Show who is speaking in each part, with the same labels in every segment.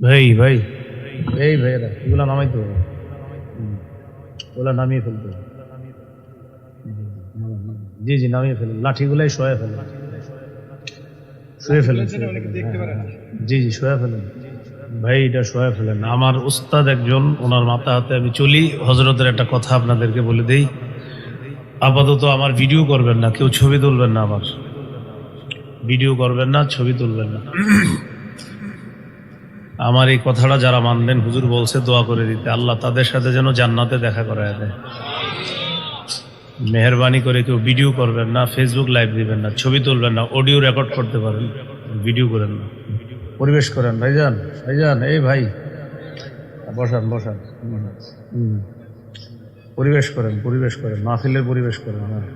Speaker 1: ভাই ভাই। এই ভাইয়েরা, এগুলো নামাইতে হবে ওগুলো নামিয়ে ফেলতে জি জি, নামিয়ে ফেলুন লাঠিগুলাই শোয়া ফেলেন শুয়ে ফেলেন শুয়ে ফেলেন। জি জি, শোয়া ফেলেন ভাই, এটা শোয়া ফেলেন। আমার উস্তাদ একজন, ওনার মাথা হাতে আমি চলি। হজরতের একটা কথা আপনাদেরকে বলে দেই। আপাতত আমার ভিডিও করবেন না, কেউ ছবি তুলবেন না আমার। ভিডিও করবেন না, ছবি তুলবেন না। আমার এই কথাটা যারা মানবেন হুজুর বলছে দোয়া করে দিতে। আল্লাহ তাদের সাথে যেন জান্নাতে দেখা করায় দেয়। মেহরবানি করে কেউ ভিডিও করবেন না ফেসবুক লাইভ দিবেন না ছবি তুলবেন না অডিও রেকর্ড করতে পারেন ভিডিও করেন না। পরিবেশ করেন ভাইজান ভাইজান এই ভাই। বসান বসান। পরিবেশ করেন পরিবেশ করেন মাহফিলের পরিবেশ করেন হ্যাঁ।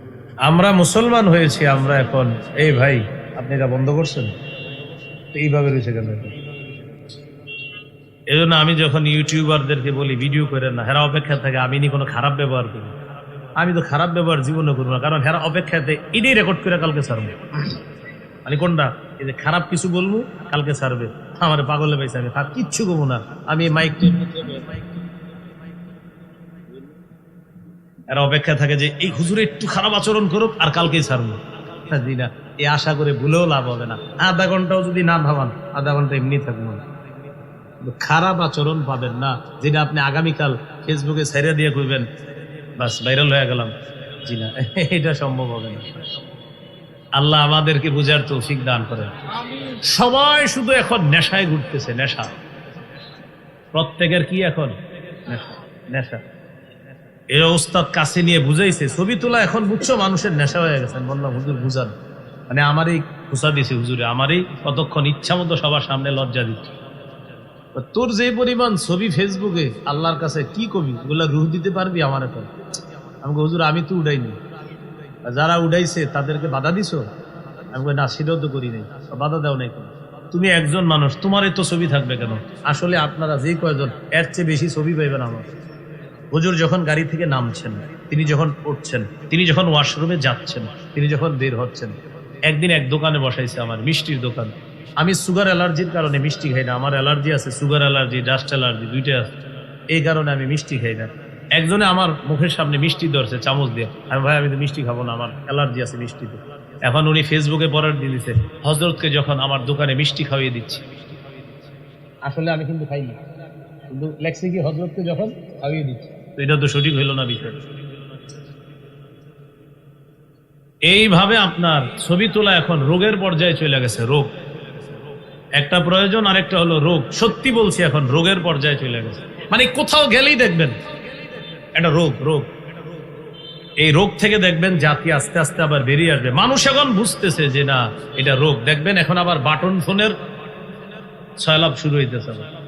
Speaker 1: আমরা মুসলমান হয়েছি আমরা এখন। এই ভাই আপনি এটা বন্ধ করছেন? তো এইভাবে রয়েছে কেন? এটা? এই জন্য আমি যখন ইউটিউবারদেরকে বলি, ভিডিও করেন না, হেরা অপেক্ষা থাকে, আমি নি কোনো খারাপ ব্যবহার করি। আমি তো খারাপ ব্যবহার জীবনে করব না, কারণ হেরা অপেক্ষাতে এটাই রেকর্ড করে কালকে ছাড়বো। মানে কোনটা? এই যে খারাপ কিছু বলব, কালকে ছাড়বে। আমার পাগলে পাইছে, আমি থাক, কিচ্ছু করব না। আমি মাইক এরা অপেক্ষা থাকে যে, এই হুজুরে একটু খারাপ আচরণ করুক আর কালকেই ছাড়বো। জি না এই আশা করে ভুলেও লাভ হবে না। আধা ঘন্টাও যদি না ভাবান, আধা ঘণ্টা এমনি থাকব না। খারাপ আচরণ পাবেন না, যেটা আপনি আগামীকাল ফেসবুকে ছেড়ে দিয়ে করবেন বাস ভাইরাল হয়ে গেলাম। জি না, এটা সম্ভব হবে না। আল্লাহ আমাদেরকে বুঝার তৌফিক দান করেন। সবাই শুধু এখন নেশায় ঘুরতেছে, নেশা। প্রত্যেকের কি এখন? নেশা এই ওস্তাদ কাছে নিয়ে বুঝাইছে, ছবি তোলা এখন বুঝছ মানুষের নেশা হয়ে গেছে। আমি বললাম, হুজুর, বুঝান। মানে আমারই খুশা দিছে হুজুরে, আমারই কতক্ষণ ইচ্ছা মতো সবার সামনে লজ্জা দিচ্ছে। তোর যে পরিমাণ ছবি ফেসবুকে আল্লাহর কাছে কি কবি? ওগুলা রুহ দিতে পারবি আমার এখন আমি হুজুর, আমি তো উড়াইনি। যারা উড়াইছে, তাদেরকে বাধা দিছো? আমি না তো করি নাই। বাধা দাও নাই কেন? তুমি একজন মানুষ তোমার তো ছবি থাকবে কেন? আসলে আপনারা যে কয়জন, এর চেয়ে বেশি ছবি পাইবেন আমার। হুজুর যখন গাড়ি থেকে নামছেন, তিনি যখন উঠছেন, তিনি যখন ওয়াশরুমে যাচ্ছেন, তিনি যখন বের হচ্ছেন, একদিন এক দোকানে বসাইছে আমার, মিষ্টির দোকান। আমি সুগার অ্যালার্জির কারণে মিষ্টি খাই না আমার অ্যালার্জি আছে সুগার অ্যালার্জি ডাস্ট অ্যালার্জি দুইটা আছে। এই কারণে আমি মিষ্টি খাই না। একজনে আমার মুখের সামনে মিষ্টি ধরছে চামচ দিয়ে। আমি ভাই আমি তো মিষ্টি খাব না আমার অ্যালার্জি আছে মিষ্টিতে এখন উনি ফেসবুকে পড়ার দিয়ে দিছে হজরতকে যখন আমার দোকানে মিষ্টি খাইয়ে দিচ্ছি। আসলে আমি কিন্তু খাইনি কিন্তু লেখছে কি হজরতকে যখন খাইয়ে দিচ্ছি? তো এটা তো সঠিক হইল না বিষয়। এইভাবে আপনার ছবি তোলা এখন রোগের পর্যায়ে চলে গেছে রোগ। একটা প্রয়োজন আর একটা হলো রোগ। সত্যি বলছি এখন, রোগের পর্যায়ে চলে গেছে। মানে কোথাও গেলেই দেখবেন, একটা রোগ রোগ। এই রোগ থেকে দেখবেন জাতি আস্তে আস্তে আবার বেরিয়ে আসবে। মানুষ এখন বুঝতেছে যে না, এটা রোগ। দেখবেন এখন আবার বাটন ফোনের ছয়লাভ শুরু হইতেছে আবার।